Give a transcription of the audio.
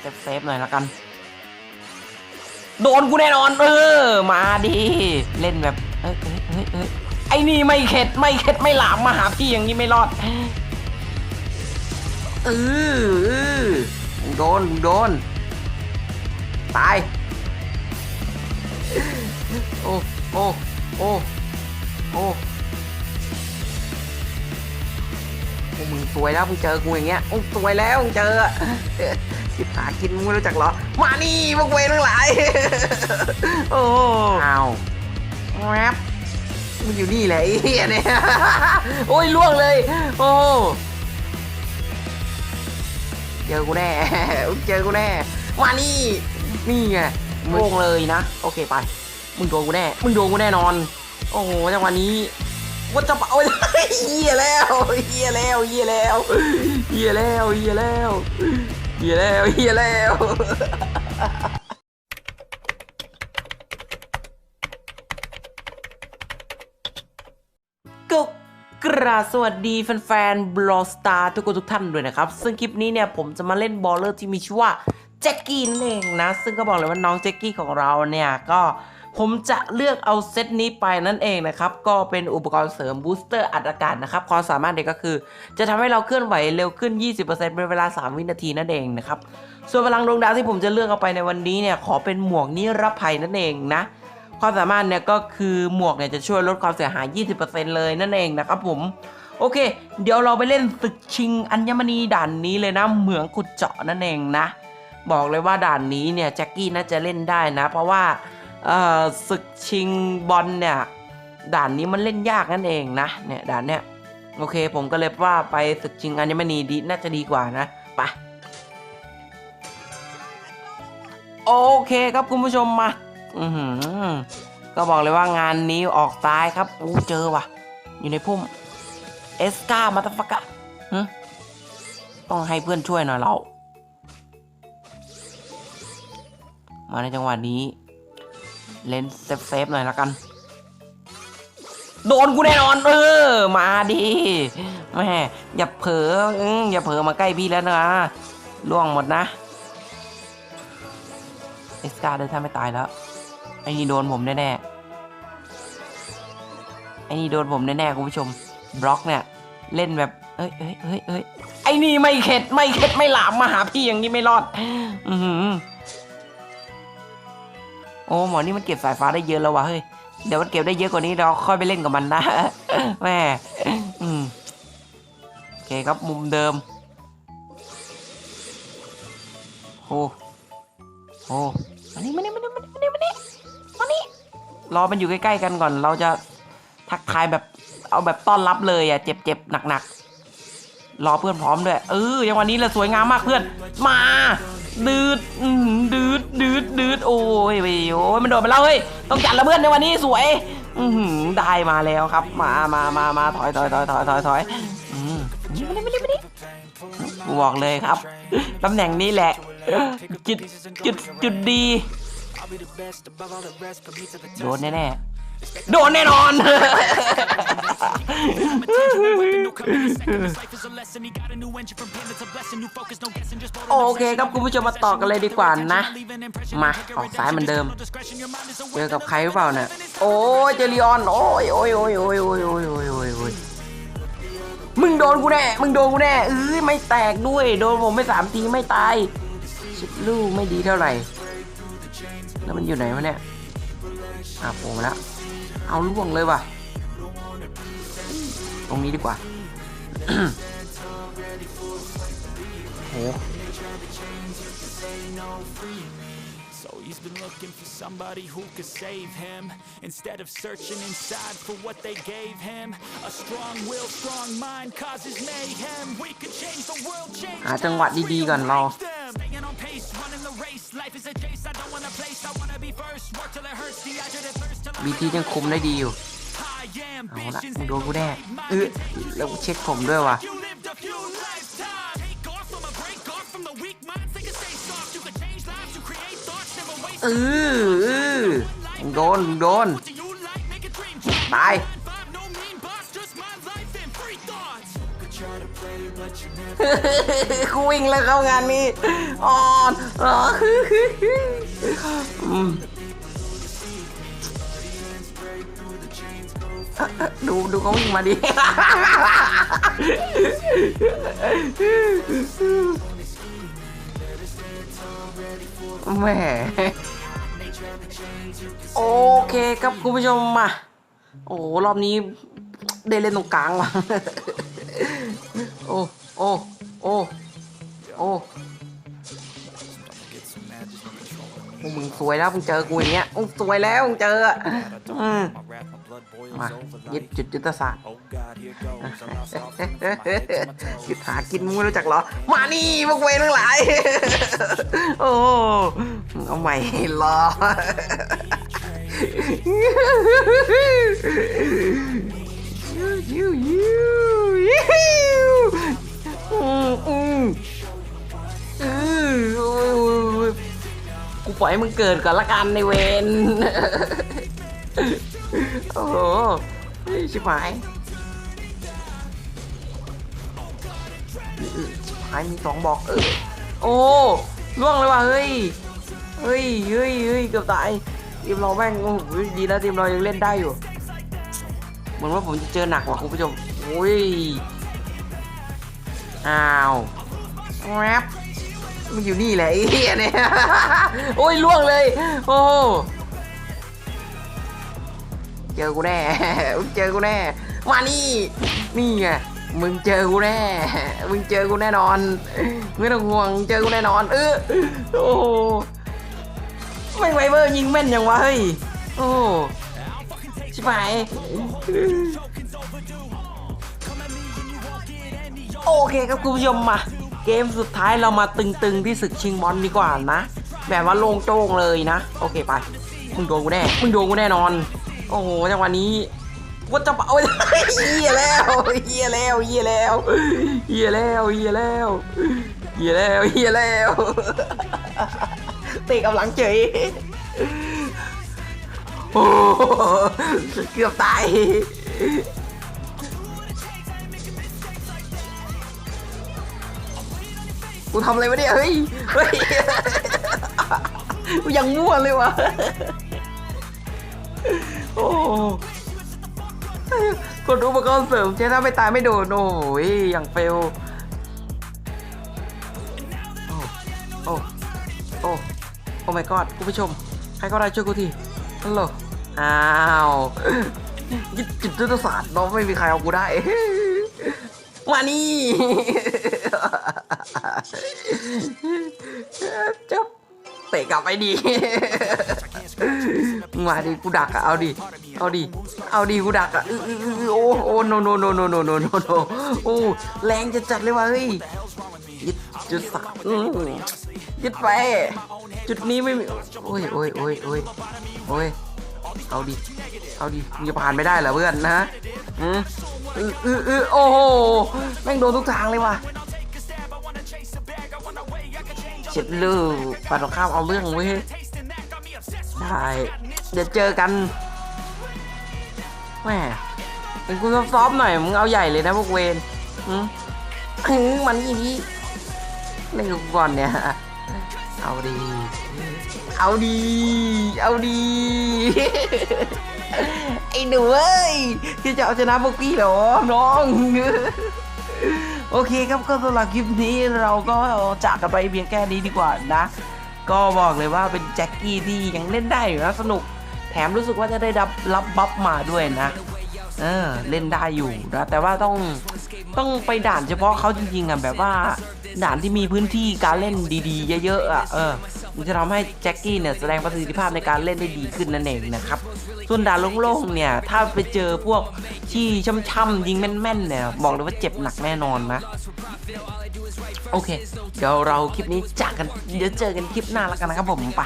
เซฟเซฟหน่อยละกัน โดนกูแน่นอนเออ มาดิเล่นแบบเอ้ยเอ้ยเอ้ยเอ้ยไอ้นี่ไม่เข็ดไม่เข็ดไม่หลามมาหาพี่อย่างนี้ไม่รอดเออโดนโดนตายโอ้โอ้โอ้โอ้โอ้มึงสวยแล้วมึงเจอกูอย่างเงี้ยโอ้สวยแล้วมึงเจอ อะสิบหากินมึงไม่รู้จักเหรอ มานี่พวกเวรทั้งหลาย โอ้อ้าวแรปมันอยู่นี่แหละไอ้เหี้ยเนี่ย โอ้ยล่วงเลย โอ้เจอกูแน่เจอกูแน่ มานี่ นี่ไงโมงเลยนะ โอเคไป มึงโดนกูแน่ มึงโดนกูแน่นอน โอ้โหจังหวะนี้ว่าจะโอ้ยเฮียแล้วเฮียแล้วเฮียแล้วเฮียแล้วเฮียแล้ว เฮียแล้วเฮียแล้วก็กราบสวัสดีแฟนๆบลอสตาร์ทุกคนทุกท่านด้วยนะครับ ซึ่งคลิปนี้เนี่ยผมจะมาเล่นบอลเลอร์ที่มีชื่อว่าแจ็คกี้นั่นเองนะ ซึ่งก็บอกเลยว่าน้องแจ็คกี้ของเราเนี่ยก็ ผมจะเลือกเอาเซตนี้ไปนั่นเองนะครับ ก็เป็นอุปกรณ์เสริมบูสเตอร์อัดอากาศนะครับ ความสามารถเด็กก็คือ จะทำให้เราเคลื่อนไหวเร็วขึ้น 20%เป็นเวลา 3 วินาทีนั่นเองนะครับ ส่วนพลังดวงดาวที่ผมจะเลือกเอาไปในวันนี้เนี่ย ขอเป็นหมวกนิรภัยนั่นเองนะ ความสามารถเนี่ยก็คือหมวกเนี่ยจะช่วยลดความเสียหาย 20%เลยนั่นเองนะครับผมโอเค เดี๋ยวเราไปเล่นศึกชิงอัญมณีด่านนี้เลยนะ เหมืองขุดเจาะนั่นเองนะ บอกเลยว่าด่านนี้เนี่ยแจ็คกี้น่าจะเล่นได้นะ เพราะว่า เอ่อศึกชิงบอลเนี่ย ด่านนี้มันเล่นยากนั่นเองนะเนี่ยด่านเนี่ยโอเค ผมก็เลยว่าไปศึกชิงอัญมณีดีน่าจะดีกว่านะไปโอเคครับคุณผู้ชมมาอือหือก็บอกเลยว่างานนี้ออกซ้ายครับอู้เจอว่ะ อยู่ในพุ่มเอสกามาตฟักะหึต้องให้เพื่อนช่วยหน่อยเรา มาในจังหวะนี้ เล่นเซฟเซฟๆหน่อยละกัน โดนกูแน่นอน เออ มาดิแม่อย่าเผลออย่าเผลอมาใกล้พี่แล้วนะล่วงหมดนะเอสกาเดินท่าไม่ตายแล้วไอ้นี่โดนผมแน่ๆไอ้นี่โดนผมแน่ๆคุณผู้ชมบล็อกเนี่ย เล่นแบบเอ้ยเอ้ยเอ้ยเอ้ยไอ้นี่ไม่เข็ดไม่เข็ดไม่หลามมาหาพี่อย่างนี้ไม่รอด อือ โอ้หมอนี่มันเก็บสายฟ้าได้เยอะแล้ววะเฮ้ยเดี๋ยวมันเก็บได้เยอะกว่านี้เราค่อยไปเล่นกับมันนะแม่อืมโอเคครับมุมเดิมโอ้โอ้มานี่มานี่มานี่มานี่มานี่มานี่มานี่รอมันอยู่ใกล้ๆกันก่อน เราจะทักทายแบบเอาแบบต้อนรับเลยอะเจ็บเจ็บหนักๆรอเพื่อนพร้อมด้วยเออยังวันนี้เลยสวยงามมากเพื่อน มาดืดดืด โอ้ยมันโดดไปแล้วเฮ้ยต้องจัดแล้วเพื่อนในวันนี้สวยอืได้มาแล้วครับ มามามามาถอยถอยถอยถอยถอยถอยอืมมานี่มานี่มานี่กูบอกเลยครับตำแหน่งนี้แหละ จุดจุดจุดดีโดนแน่ๆ โดนแน่นอน โอเคครับคุณผู้ชมมาต่อกันเลยดีกว่านะ มาออกซ้ายเหมือนเดิม เจอกับใครหรือเปล่าเนี่ย โอ้ยเจลีออน โอ้ยโอ้ยโอ้ยโอ้ยโอ้ยโอ้ยโอ้ยโอ้ยโอ้ยมึงโดนกูแน่ มึงโดนกูแน่เอ้ยไม่แตกด้วย โดนผมไม่สามทีไม่ตาย ชิดลูกไม่ดีเท่าไหร่ แล้วมันอยู่ไหนวะเนี่ยอะโผล่มาแล้ว เอาล่วงเลยว่ะ ตรงนี้ดีกว่าโอ้โหหาจังหวะดีๆก่อนเรา บีทียังคุมได้ดีอยู่ เอาละโดนกูแน่เออแล้วเช็คผมด้วยวะเออโดนโดน ตาย กูวิ่งแล้วเข้างานนี้อ่อนอ๋อ ดูดูเขาวิ่งมาดิ แหม โอเคครับคุณผู้ชมมา โอ้รอบนี้ได้เล่นตรงกลางว่ะ โอ้ โอ้ โอ้ โอ้ พวกมึงสวยแล้วมึงเจอกูอย่างเงี้ยมึงสวยแล้วมึงเจออะอืมมายึดจุดยุทธศาสตร์ยึดหากินมึงไม่รู้จักเหรอ มานี่พวกเวรทั้งหลาย โอ้มึงเอาใหม่รอยูยูยูอื ปล่อยให้มึงเกิดก่อนละกันในเวนโอ้โหชิบหายชิบหายมีสองบอกเออโอ้ล่วงเลยว่ะเฮ้ยเฮ้ยเฮ้ยเฮ้ยเกือบตายทีมเราแม่งโอ้โหดีแล้วทีมเรายังเล่นได้อยู่เหมือนว่าผมจะเจอหนักว่าคุณผู้ชมโอ้ยอ้าวแรป มันอยู่นี่แหละไอ้เหี้ยเนี่ย โอ้ยล่วงเลย โอ้ เจอกูแน่ มึงเจอกูแน่ มานี่ นี่ไง มึงเจอกูแน่ มึงเจอกูแน่นอน ไม่ต้องห่วง เจอกูแน่นอน เออ โอ้ไม่ไวเบอร์ยิงแม่นยังวะเฮ้ย โอ้ชิบหายโอเคครับคุณผู้ชมมา เกมสุดท้ายเรามาตึงๆที่ศึกชิงบอลดีกว่านะ แบบว่าโล่งโจ้งเลยนะ โอเคไป มึงโดนกูแน่ มึงโดนกูแน่นอน โอ้โหจังหวะนี้ว่าจะเอาเฮียแล้วเฮียแล้วเฮียแล้วเฮียแล้วเฮียแล้วเฮียแล้วเฮียแล้วเตะกับหลังเฉยโอ้เกือบตาย กูทำอะไรวะเนี่ย เฮ้ย เฮ้ย กูยังมั่วเลยวะโอ้กดอุปกรณ์เสริมใช้ถ้าไม่ตายไม่โดนโอ้ยอย่างเฟลโอ้ โอ้ โอ้โอ้ my god คุณผู้ชม ใครก็ได้ช่วยกูทีฮัลโหล อ้าวยึดจิตยุทธศาสตร์เนาไม่มีใครเอากูได้ มานี่ จบเตะกลับไปดี มาดิกูดักอะเอาดิ เอาดิ เอาดิกูดักอะโอ้โอ้โนโนโนโนโนโนโนโนโอ้แรงจะจัดเลยว่ะเฮ้ยยึดจุดสามยึดไป จุดนี้ไม่มีโอ้ยโอ้ยโอ้ยโอ้ยโอ้ยเอาดิ เอาดิมึงจะผ่านไม่ได้เหรอเพื่อนนะอืมอืออืออือโอ้โห แม่งโดนทุกทางเลยว่ะ ดลูกปัดตรงข้ามเอาเรื่องเว้ยได้เดี๋ยวเจอกันแหมเป็นกูซอฟหน่อยมึงเอาใหญ่เลยนะพวกเวนอืมมันอย่นี้เล่นกูก่อนเนี่ยเอาดี เอาดี เอาดี ไอ้หนูเอ้ยที่จะเอาชนะพวกพี่เหรอน้อง โอเคครับก็สำหรับคลิปนี้เราก็จากกันไปเพียงแค่นี้ดีกว่านะ ก็บอกเลยว่าเป็นแจ็คกี้ที่ยังเล่นได้อยู่นะสนุก แถมรู้สึกว่าจะได้รับรับบัฟมาด้วยนะเออเล่นได้อยู่นะแต่ว่าต้องต้องไปด่านเฉพาะเขาจริงๆอะแบบว่า ด่านที่มีพื้นที่การเล่นดีๆ เยอะๆอะเออมันจะทำให้แจ็คกี้เนี่ยแสดงประสิทธิภาพในการเล่นได้ดีขึ้นนั่นเองนะครับ ส่วนด่านโล่งๆเนี่ยถ้าไปเจอพวกที่ช่ำๆยิงแม่นๆเนี่ยบอกเลยว่าเจ็บหนักแน่นอนนะโอเค เดี๋ยวเราคลิปนี้จากกันเดี๋ยวเจอกันคลิปหน้าแล้วกันนะครับผมไป